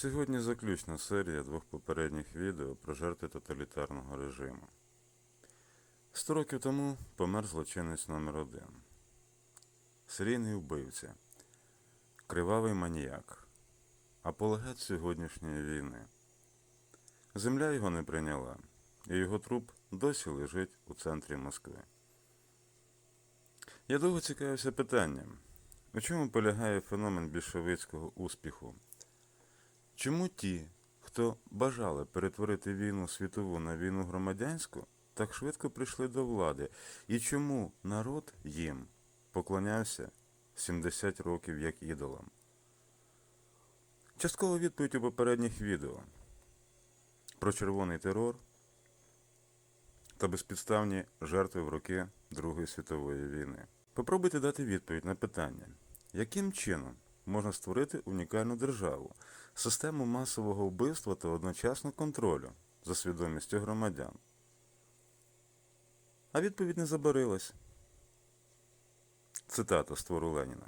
Сьогодні заключна серія двох попередніх відео про жертви тоталітарного режиму. Сто років тому помер злочинець номер один. Серійний вбивця, кривавий маніяк, апологет сьогоднішньої війни. Земля його не прийняла, і його труп досі лежить у центрі Москви. Я довго цікавився питанням, у чому полягає феномен більшовицького успіху. Чому ті, хто бажали перетворити війну світову на війну громадянську, так швидко прийшли до влади, і чому народ їм поклонявся 70 років як ідолам? Часткова відповідь у попередніх відео про червоний терор та безпідставні жертви в роки Другої світової війни. Попробуйте дати відповідь на питання, яким чином можна створити унікальну державу, систему масового вбивства та одночасно контролю за свідомістю громадян. А відповідь не забарилась. Цитата з твору Леніна.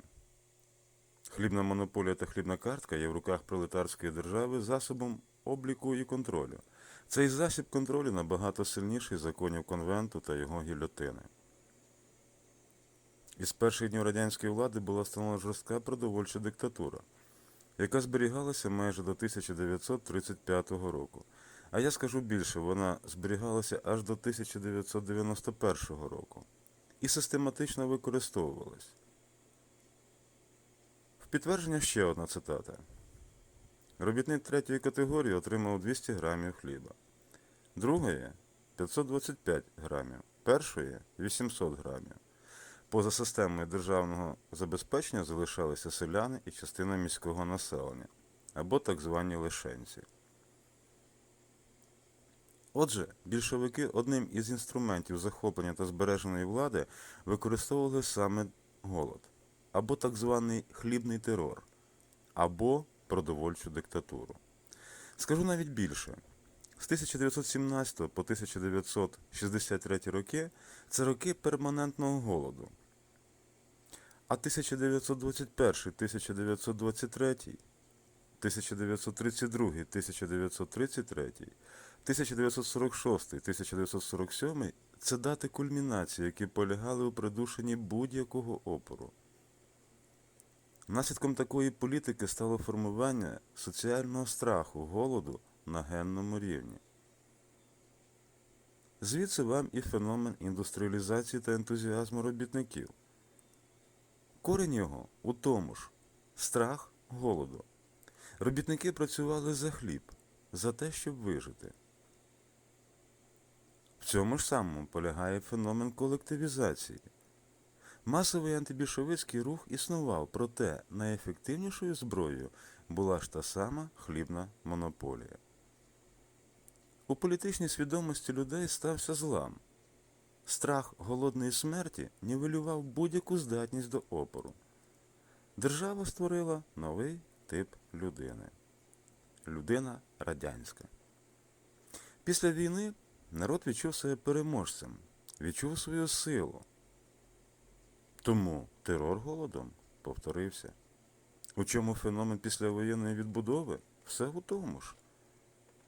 Хлібна монополія та хлібна картка є в руках пролетарської держави засобом обліку і контролю. Цей засіб контролю набагато сильніший законів конвенту та його гільотини. Із перших днів радянської влади була встановлена жорстка продовольча диктатура, яка зберігалася майже до 1935 року. А я скажу більше, вона зберігалася аж до 1991 року і систематично використовувалась. В підтвердження ще одна цитата. Робітник третьої категорії отримав 200 грамів хліба, другої 525 грамів, першої 800 грамів. Поза системою державного забезпечення залишалися селяни і частина міського населення, або так звані лишенці. Отже, більшовики одним із інструментів захоплення та збереженої влади використовували саме голод, або так званий хлібний терор, або продовольчу диктатуру. Скажу навіть більше. З 1917 по 1963 роки це роки перманентного голоду. А 1921, 1923, 1932, 1933, 1946, 1947 це дати кульмінації, які полягали у придушенні будь-якого опору. Наслідком такої політики стало формування соціального страху, голоду на генному рівні. Звідси вам і феномен індустріалізації та ентузіазму робітників. Корень його у тому ж страх голоду. Робітники працювали за хліб, за те, щоб вижити. В цьому ж самому полягає феномен колективізації. Масовий антибільшовицький рух існував, проте найефективнішою зброєю була ж та сама хлібна монополія. У політичній свідомості людей стався злам. Страх голодної смерті нівелював будь-яку здатність до опору. Держава створила новий тип людини людина радянська. Після війни народ відчув себе переможцем, відчув свою силу. Тому терор голодом повторився. У чому феномен післявоєнної відбудови? Все у тому ж.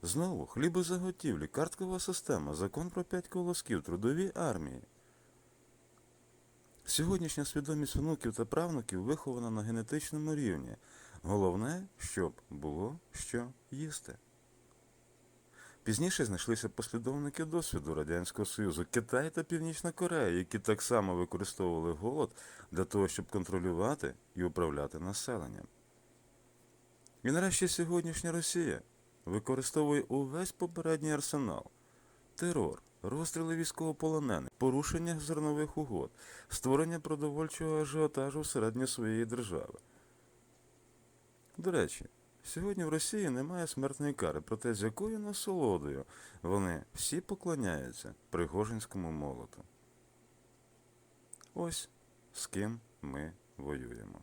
Знову хлібозаготівлі, карткова система, закон про п'ять колосків, трудові армії. Сьогоднішня свідомість внуків та правнуків вихована на генетичному рівні. Головне, щоб було що їсти. Пізніше знайшлися послідовники досвіду Радянського Союзу, Китай та Північна Корея, які так само використовували голод для того, щоб контролювати і управляти населенням. І нарешті сьогоднішня Росія використовує увесь попередній арсенал, терор, розстріли військовополонених, порушення зернових угод, створення продовольчого ажіотажу всередині своєї держави. До речі, сьогодні в Росії немає смертної кари, проте з якою насолодою вони всі поклоняються Пригожинському молоту. Ось з ким ми воюємо.